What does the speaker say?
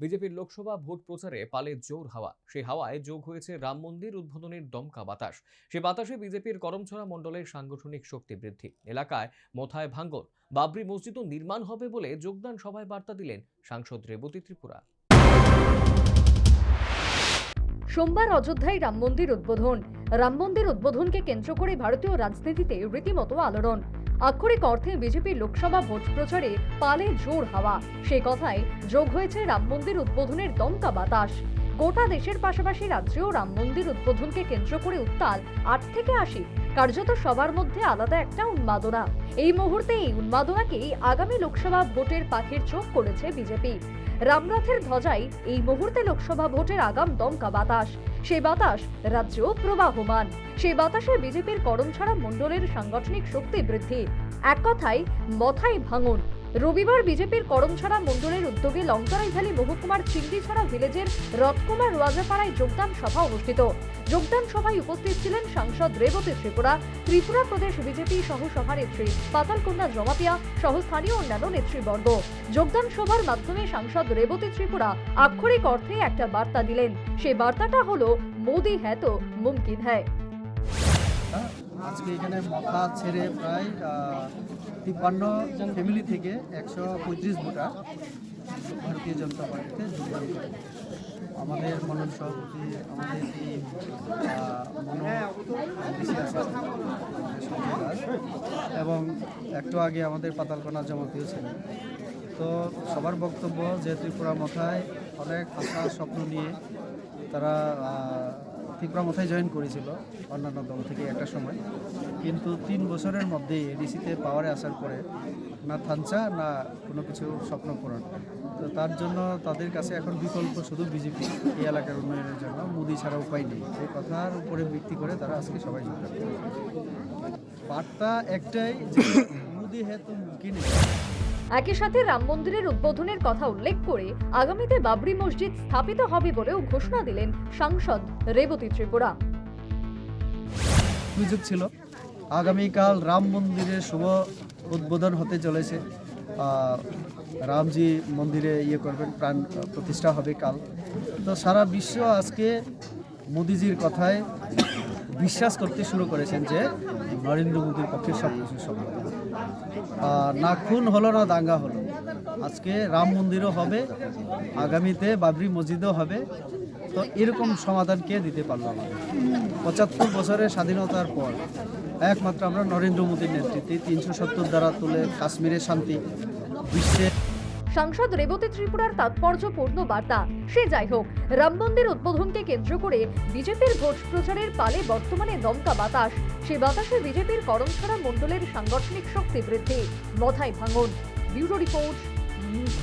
বিজেপির লোকসভা ভোট প্রচারে পালে জোর হাওয়া। সেই হাওয়ায় যোগ হয়েছে রাম মন্দির উদ্বোধনের দমকা বাতাস। সে বাতাসে বিজেপির করমছড়া মণ্ডলের সাংগঠনিক শক্তি বৃদ্ধি। এলাকায় মোথায় ভাঙ্গন। বাবরি মসজিদও নির্মাণ হবে বলে যোগদান সভায় বার্তা দিলেন সাংসদ রেবতী ত্রিপুরা। সোমবার অযোধ্যায় রাম মন্দির উদ্বোধন। রাম মন্দির উদ্বোধনকে কেন্দ্র করে ভারতীয় রাজনীতিতে রীতিমতো আলোড়ন। আক্ষরিক অর্থে বিজেপি লোকসভা ভোট প্রচারে পালে জোর হাওয়া। সে কথায় যোগ হয়েছে রাম মন্দির উদ্বোধনের দমকা বাতাস। গোটা দেশের পাশাপাশি রাজ্যেও রাম মন্দির উদ্বোধনকে কেন্দ্র করে উত্তাল আট থেকে আশি কার্যত সবার মধ্যে আলাদা একটা উন্মাদনা। এই মুহূর্তে এই উন্মাদনাকেই আগামী লোকসভা ভোটের পাখির চোখ করেছে বিজেপি। রামরথের ধ্বজাই এই মুহূর্তে লোকসভা ভোটের আগাম দমকা বাতাস। সেই বাতাস রাজ্য প্রবাহমান। সেই বাতাসে বিজেপির করম ছাড়া মণ্ডলের সাংগঠনিক শক্তি বৃদ্ধি। এক কথায়, মথায় ভাঙন। রবিবার বিজেপির করমছড়া মণ্ডলের উদ্যোগে লঙ্কারাই ভ্যালি মহকুমার চিংড়িছড়া ভিলেজের রথকুমার রাজাপাড়ায় যোগদান সভা অনুষ্ঠিত। যোগদান সভায় উপস্থিত ছিলেন সাংসদ রেবতী ত্রিপুরা ত্রিপুরা প্রদেশ বিজেপি সহ সভানেত্রী পাতালকন্যা জমাতিয়া সহ স্থানীয় অন্যান্য নেতৃবর্গ। যোগদান সভার মাধ্যমে সাংসদ রেবতী ত্রিপুরা আক্ষরিক অর্থে একটা বার্তা দিলেন। সেই বার্তাটা হলো, মোদি হ্যাঁ তো, মুমকিন হ্যায়। হ্যাঁ, আজকে এখানে মাথা ছেড়ে প্রায় তিপ্পান্ন জন ফ্যামিলি থেকে একশো পঁয়ত্রিশ ভোটার ভারতীয় জনতা পার্টিতে যোগদান করে আমাদের মনন সভাপতি আমাদের এবং একটু আগে আমাদের পাতালকোনা জমাতিও ছিলেন। তো সবার বক্তব্য যে ত্রিপুরা মাথায় অনেক আশা স্বপ্ন নিয়ে তারা ত্রিপুরা জয়েন করেছিল অন্যান্য দল থেকে একটা সময়। কিন্তু তিন বছরের মধ্যেই এডিসিতে পাওয়ারে আসার পরে না থানচা, না কোনো কিছু স্বপ্ন পূরণ। তো তার জন্য তাদের কাছে এখন বিকল্প শুধু বিজেপি, এই এলাকার উন্নয়নের জন্য। মোদি ছাড়া উপায় নেই। এই কথার উপরে ভিত্তি করে তারা আজকে সবাই বার্তা একটাই যে মোদি হ্যাঁ তো মুমকিন। একই সাথে রাম মন্দিরের উদ্বোধনের কথা উল্লেখ করে আগামীতে বাবরি মসজিদ স্থাপিত হবে বলেও ঘোষণা দিলেন সাংসদ রেবতী ত্রিপুরা। অভিযোগ ছিল, আগামীকাল রাম মন্দিরের শুভ উদ্বোধন হতে চলেছে। রামজি মন্দিরে ইয়ে করবেন, প্রাণ প্রতিষ্ঠা হবে কাল। তো সারা বিশ্ব আজকে মোদিজির কথায় বিশ্বাস করতে শুরু করেছেন যে নরেন্দ্র মোদীর পক্ষে সব কিছু সম্ভব। না খুন হলো, না দাঙ্গা হলো। আজকে রাম মন্দিরও হবে, আগামীতে বাবরি মসজিদও হবে। তো এরকম সমাধান কে দিতে পারল আমাদের? পঁচাত্তর বছরের স্বাধীনতার পর, একমাত্র আমরা নরেন্দ্র মোদীর নেতৃত্বে তিনশো সত্তর দ্বারা তুলে কাশ্মীরের শান্তি বিশ্বের সাংসদ রেবতী ত্রিপুরার তাৎপর্যপূর্ণ বার্তা। সে যাই হোক, রাম মন্দির উদ্বোধনকে কেন্দ্র করে বিজেপির ভোট প্রচারের পালে বর্তমানে দমকা বাতাস। সে বাতাসে বিজেপির করমছড়া মণ্ডলের সাংগঠনিক শক্তি বৃদ্ধি। মথায় ভাঙন। Bureau report, news